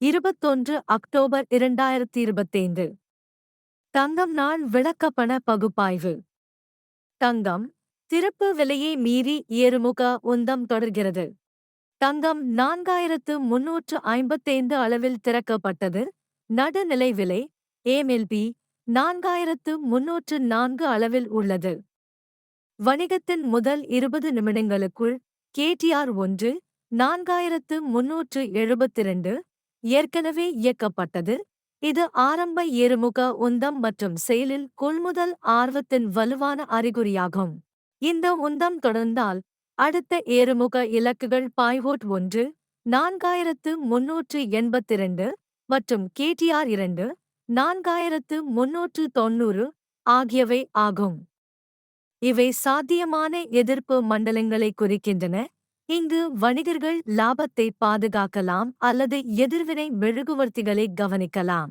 இருபத்தொன்று அக்டோபர் இரண்டாயிரத்தி இருபத்தைந்து தங்கம் நாள் விளக்கப்பண பகுப்பாய்வு. தங்கம் திருப்பு விலையை மீறி ஏறுமுக உந்தம் தொடர்கிறது. தங்கம் நான்காயிரத்து முன்னூற்று ஐம்பத்தைந்து அளவில் திறக்கப்பட்டது. நடுநிலை விலை ஏமெல்பி நான்காயிரத்து முன்னூற்று நான்கு அளவில் உள்ளது. வணிகத்தின் முதல் இருபது நிமிடங்களுக்குள் கேடிஆர் ஒன்று நான்காயிரத்து முன்னூற்று எழுபத்திரண்டு ஏற்கனவே இயக்கப்பட்டது. இது ஆரம்ப ஏறுமுக உந்தம் மற்றும் செயலில் கொள்முதல் ஆர்வத்தின் வலுவான அறிகுறியாகும். இந்த உந்தம் தொடர்ந்தால் அடுத்த ஏறுமுக இலக்குகள் பாய்வோட் ஒன்று நான்காயிரத்து முன்னூற்று எண்பத்திரண்டு மற்றும் கேடிஆர் இரண்டு நான்காயிரத்து முன்னூற்று தொன்னூறு ஆகியவை ஆகும். இவை சாத்தியமான எதிர்ப்பு மண்டலங்களை குறிக்கின்றன. இங்கு வணிகர்கள் லாபத்தை பாதுகாக்கலாம் அல்லது எதிர்வினை மெழுகுவர்த்திகளை கவனிக்கலாம்.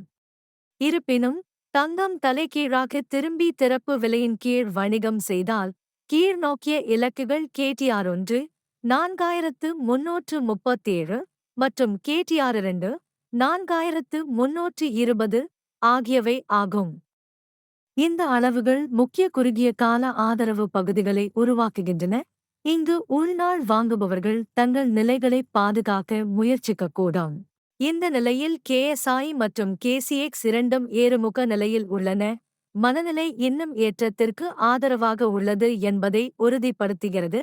இருப்பினும் தங்கம் தலைகீழாக திரும்பி திறப்பு விலையின் கீழ் வணிகம் செய்தால் கீழ் நோக்கிய இலக்குகள் கேடிஆர் ஒன்று நான்காயிரத்து முன்னூற்று முப்பத்தேழு மற்றும் கேடிஆர் இரண்டு நான்காயிரத்து முன்னூற்று இருபது ஆகியவை ஆகும். இந்த அளவுகள் முக்கிய குறுகிய கால ஆதரவு பகுதிகளை உருவாக்குகின்றன. இங்கு உள்நாள் வாங்குபவர்கள் தங்கள் நிலைகளை பாதுகாக்க முயற்சிக்கக்கூடும். இந்த நிலையில் கேஎஸ்ஐ மற்றும் கேசிஎக்ஸ் இரண்டும் ஏறுமுக நிலையில் உள்ளன. மனநிலை இன்னும் ஏற்றத்திற்கு ஆதரவாக உள்ளது என்பதை உறுதிப்படுத்துகிறது.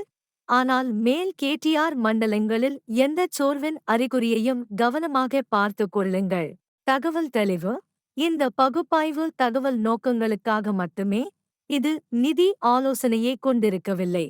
ஆனால் மேல் கேடிஆர் மண்டலங்களில் எந்த சோர்வின் அறிகுறியையும் கவனமாக பார்த்து கொள்ளுங்கள். தகவல் தெளிவு. இந்த பகுப்பாய்வு தகவல் நோக்கங்களுக்காக மட்டுமே இது நிதி ஆலோசனையை கொண்டிருக்கவில்லை.